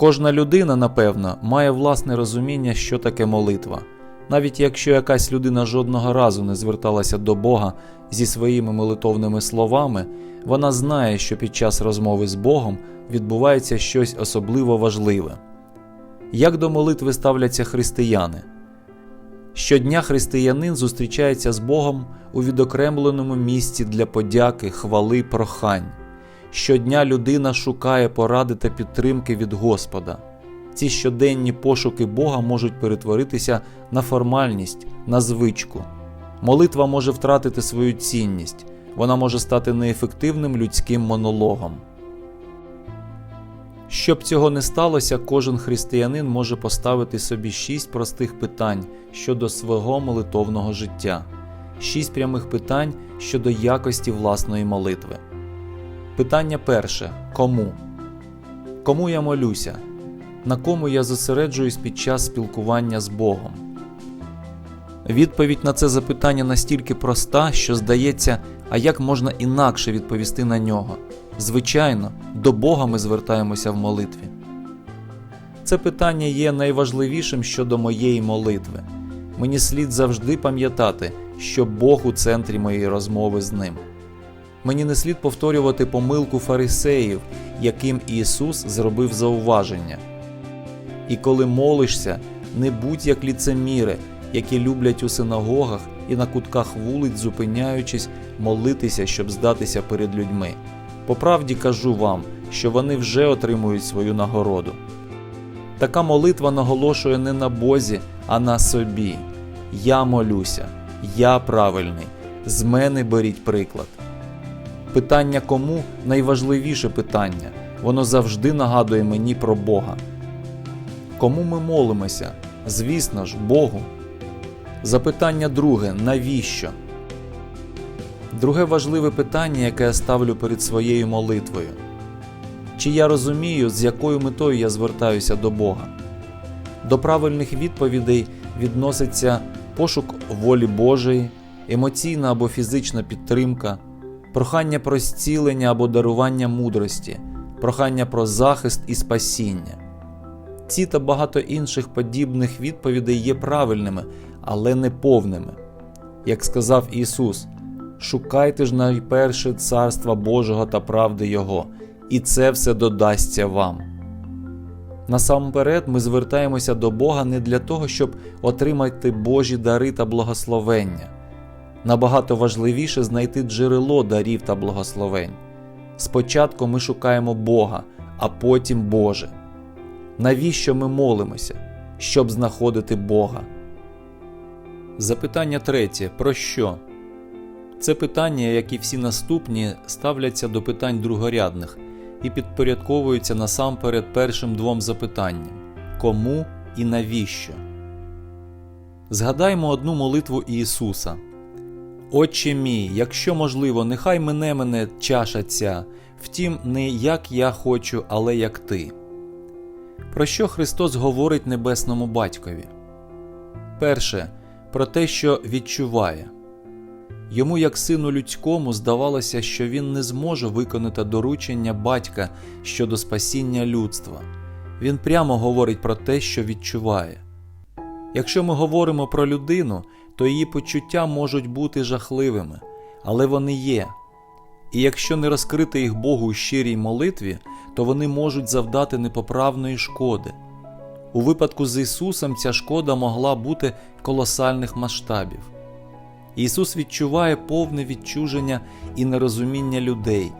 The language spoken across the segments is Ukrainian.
Кожна людина, напевно, має власне розуміння, що таке молитва. Навіть якщо якась людина жодного разу не зверталася до Бога зі своїми молитовними словами, вона знає, що під час розмови з Богом відбувається щось особливо важливе. Як до молитви ставляться християни? Щодня християнин зустрічається з Богом у відокремленому місці для подяки, хвали, прохань. Щодня людина шукає поради та підтримки від Господа. Ці щоденні пошуки Бога можуть перетворитися на формальність, на звичку. Молитва може втратити свою цінність, вона може стати неефективним людським монологом. Щоб цього не сталося, кожен християнин може поставити собі шість простих питань щодо свого молитовного життя, шість прямих питань щодо якості власної молитви. Питання перше кому? Кому я молюся? На кому я зосереджуюсь під час спілкування з Богом? Відповідь на це запитання настільки проста, що здається, а як можна інакше відповісти на нього? Звичайно, до Бога ми звертаємося в молитві. Це питання є найважливішим щодо моєї молитви. Мені слід завжди пам'ятати, що Бог у центрі моєї розмови з ним. Мені не слід повторювати помилку фарисеїв, яким Ісус зробив зауваження. І коли молишся, не будь як ліцеміри, які люблять у синагогах і на кутках вулиць, зупиняючись, молитися, щоб здатися перед людьми. По правді кажу вам, що вони вже отримують свою нагороду. Така молитва наголошує не на Бозі, а на собі. Я молюся, я правильний, з мене беріть приклад. Питання кому найважливіше питання. Воно завжди нагадує мені про Бога. Кому ми молимося? Звісно ж, Богу. Запитання друге навіщо? Друге важливе питання, яке я ставлю перед своєю молитвою. Чи я розумію, з якою метою я звертаюся до Бога? До правильних відповідей відноситься пошук волі Божої, емоційна або фізична підтримка, прохання про зцілення або дарування мудрості, прохання про захист і спасіння. Ці та багато інших подібних відповідей є правильними, але не повними. Як сказав Ісус, шукайте ж найперше Царства Божого та правди Його, і це все додасться вам. Насамперед ми звертаємося до Бога не для того, щоб отримати Божі дари та благословення. Набагато важливіше знайти джерело дарів та благословень. Спочатку ми шукаємо Бога, а потім Боже. Навіщо ми молимося? Щоб знаходити Бога? Запитання третє. Про що? Це питання, як і всі наступні, ставляться до питань другорядних і підпорядковуються насамперед першим двом запитанням кому і навіщо. Згадаймо одну молитву Ісуса. Отче мій, якщо можливо, нехай мене мене чаша ця, втім, не як я хочу, але як ти. Про що Христос говорить Небесному Батькові? Перше, про те, що відчуває. Йому, як сину людському, здавалося, що він не зможе виконати доручення батька щодо спасіння людства. Він прямо говорить про те, що відчуває. Якщо ми говоримо про людину, то її почуття можуть бути жахливими, але вони є. І якщо не розкрити їх Богу у щирій молитві, то вони можуть завдати непоправної шкоди. У випадку з Ісусом ця шкода могла бути колосальних масштабів. Ісус відчуває повне відчуження і нерозуміння людей,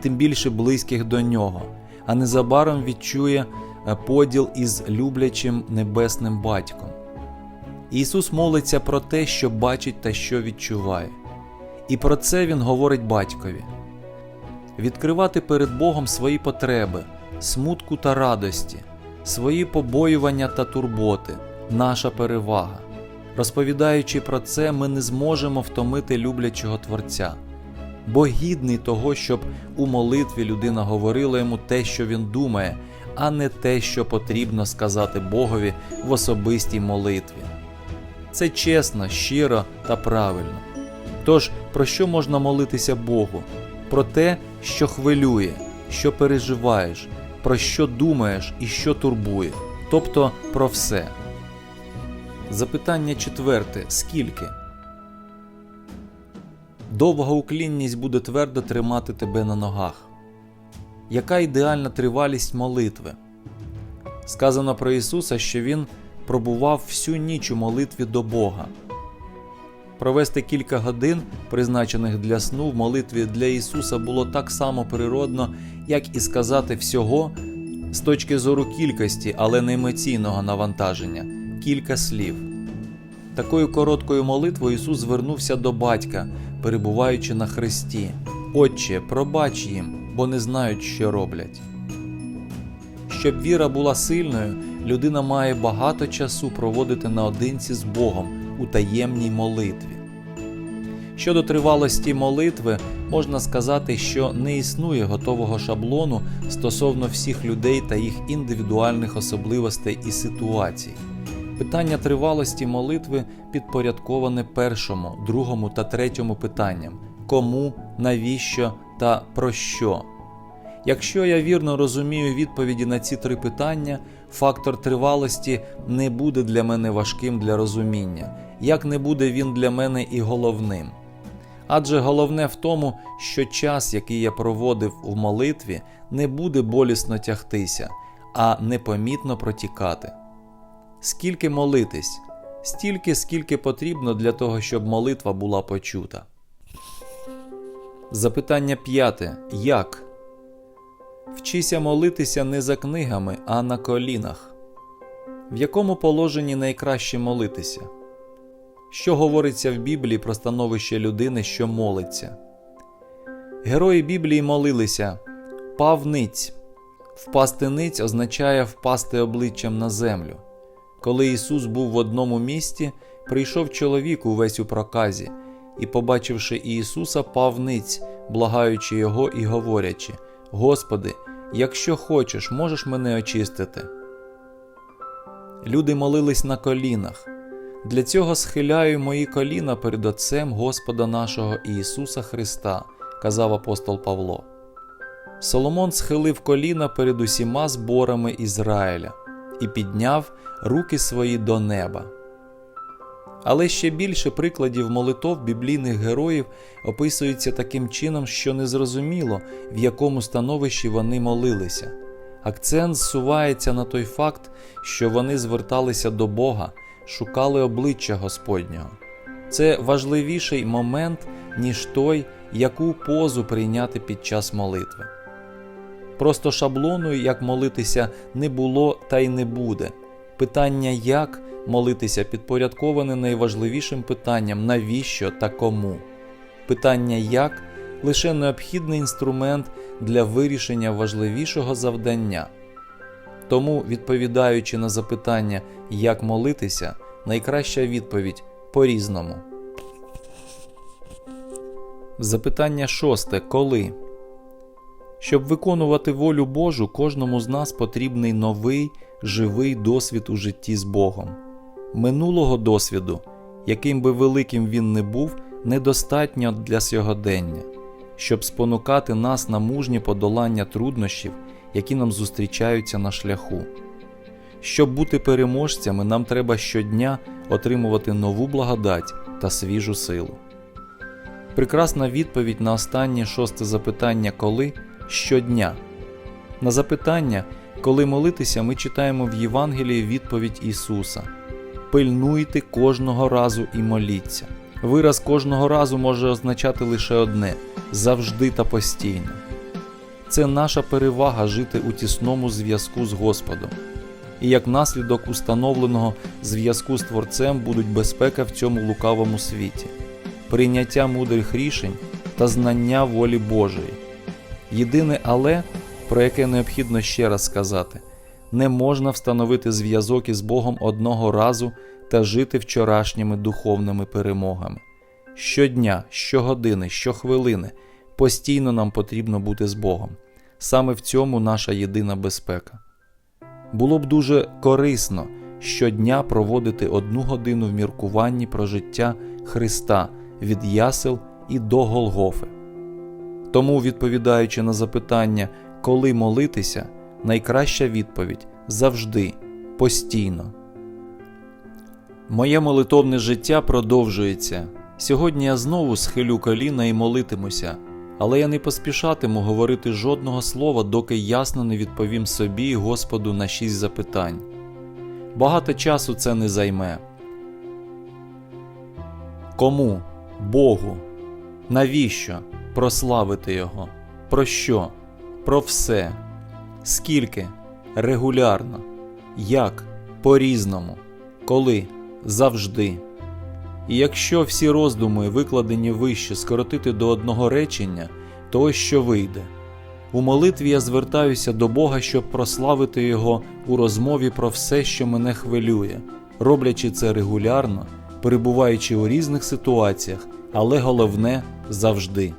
тим більше близьких до Нього, а незабаром відчує поділ із люблячим небесним батьком. Ісус молиться про те, що бачить та що відчуває. І про це Він говорить батькові відкривати перед Богом свої потреби, смутку та радості, свої побоювання та турботи, наша перевага. Розповідаючи про це, ми не зможемо втомити люблячого Творця, бо гідний того, щоб у молитві людина говорила йому те, що він думає, а не те, що потрібно сказати Богові в особистій молитві. Це чесно, щиро та правильно. Тож, про що можна молитися Богу? Про те, що хвилює, що переживаєш, про що думаєш і що турбує, тобто про все. Запитання четверте: скільки? Довга уклінність буде твердо тримати тебе на ногах. Яка ідеальна тривалість молитви? Сказано про Ісуса, що Він пробував всю ніч у молитві до Бога. Провести кілька годин, призначених для сну в молитві для Ісуса, було так само природно, як і сказати всього з точки зору кількості, але не емоційного навантаження кілька слів. Такою короткою молитвою Ісус звернувся до батька, перебуваючи на хресті. Отче, пробач їм, бо не знають, що роблять. Щоб віра була сильною, людина має багато часу проводити наодинці з Богом у таємній молитві. Щодо тривалості молитви, можна сказати, що не існує готового шаблону стосовно всіх людей та їх індивідуальних особливостей і ситуацій. Питання тривалості молитви підпорядковане першому, другому та третьому питанням кому, навіщо та про що. Якщо я вірно розумію відповіді на ці три питання, фактор тривалості не буде для мене важким для розуміння, як не буде він для мене і головним. Адже головне в тому, що час, який я проводив у молитві, не буде болісно тягтися, а непомітно протікати. Скільки молитись? Стільки, скільки потрібно для того, щоб молитва була почута. Запитання п'яте. Як? Вчися молитися не за книгами, а на колінах. В якому положенні найкраще молитися? Що говориться в Біблії про становище людини, що молиться? Герої Біблії молилися пав ниць. Впасти ниць означає впасти обличчям на землю. Коли Ісус був в одному місті, прийшов чоловік увесь у проказі, і, побачивши Ісуса, пав ниць, благаючи Його і говорячи: Господи, якщо хочеш, можеш мене очистити. Люди молились на колінах. Для цього схиляю мої коліна перед Отцем Господа нашого Ісуса Христа, казав апостол Павло. Соломон схилив коліна перед усіма зборами Ізраїля і підняв руки свої до неба. Але ще більше прикладів молитов біблійних героїв описується таким чином, що незрозуміло, в якому становищі вони молилися. Акцент зсувається на той факт, що вони зверталися до Бога, шукали обличчя Господнього. Це важливіший момент, ніж той, яку позу прийняти під час молитви. Просто шаблону, як молитися, не було та й не буде. Питання, як молитися, підпорядковане найважливішим питанням навіщо та кому. Питання як лише необхідний інструмент для вирішення важливішого завдання. Тому, відповідаючи на запитання, як молитися, найкраща відповідь по різному. Запитання шосте. Коли? Щоб виконувати волю Божу, кожному з нас потрібний новий живий досвід у житті з Богом. Минулого досвіду, яким би великим він не був, недостатньо для сьогодення, щоб спонукати нас на мужнє подолання труднощів, які нам зустрічаються на шляху. Щоб бути переможцями, нам треба щодня отримувати нову благодать та свіжу силу. Прекрасна відповідь на останнє шосте запитання коли щодня. На запитання, коли молитися, ми читаємо в Євангелії відповідь Ісуса: Пильнуйте кожного разу і моліться. Вираз кожного разу може означати лише одне завжди та постійно. Це наша перевага жити у тісному зв'язку з Господом. І як наслідок установленого зв'язку з Творцем будуть безпека в цьому лукавому світі, прийняття мудрих рішень та знання волі Божої. Єдине але, про яке необхідно ще раз сказати, не можна встановити зв'язок із Богом одного разу та жити вчорашніми духовними перемогами. Щодня, щогодини, щохвилини постійно нам потрібно бути з Богом. Саме в цьому наша єдина безпека. Було б дуже корисно щодня проводити одну годину в міркуванні про життя Христа від ясел і до Голгофи. Тому, відповідаючи на запитання, коли молитися, Найкраща відповідь завжди, постійно. Моє молитовне життя продовжується. Сьогодні я знову схилю коліна і молитимуся, але я не поспішатиму говорити жодного слова, доки ясно не відповім собі і Господу на шість запитань. Багато часу це не займе. Кому? Богу. Навіщо? Прославити Його. Про що? Про все. Скільки? Регулярно. Як? По-різному. Коли? Завжди. І якщо всі роздуми, викладені вище, скоротити до одного речення, то ось що вийде. У молитві я звертаюся до Бога, щоб прославити Його у розмові про все, що мене хвилює, роблячи це регулярно, перебуваючи у різних ситуаціях, але головне завжди.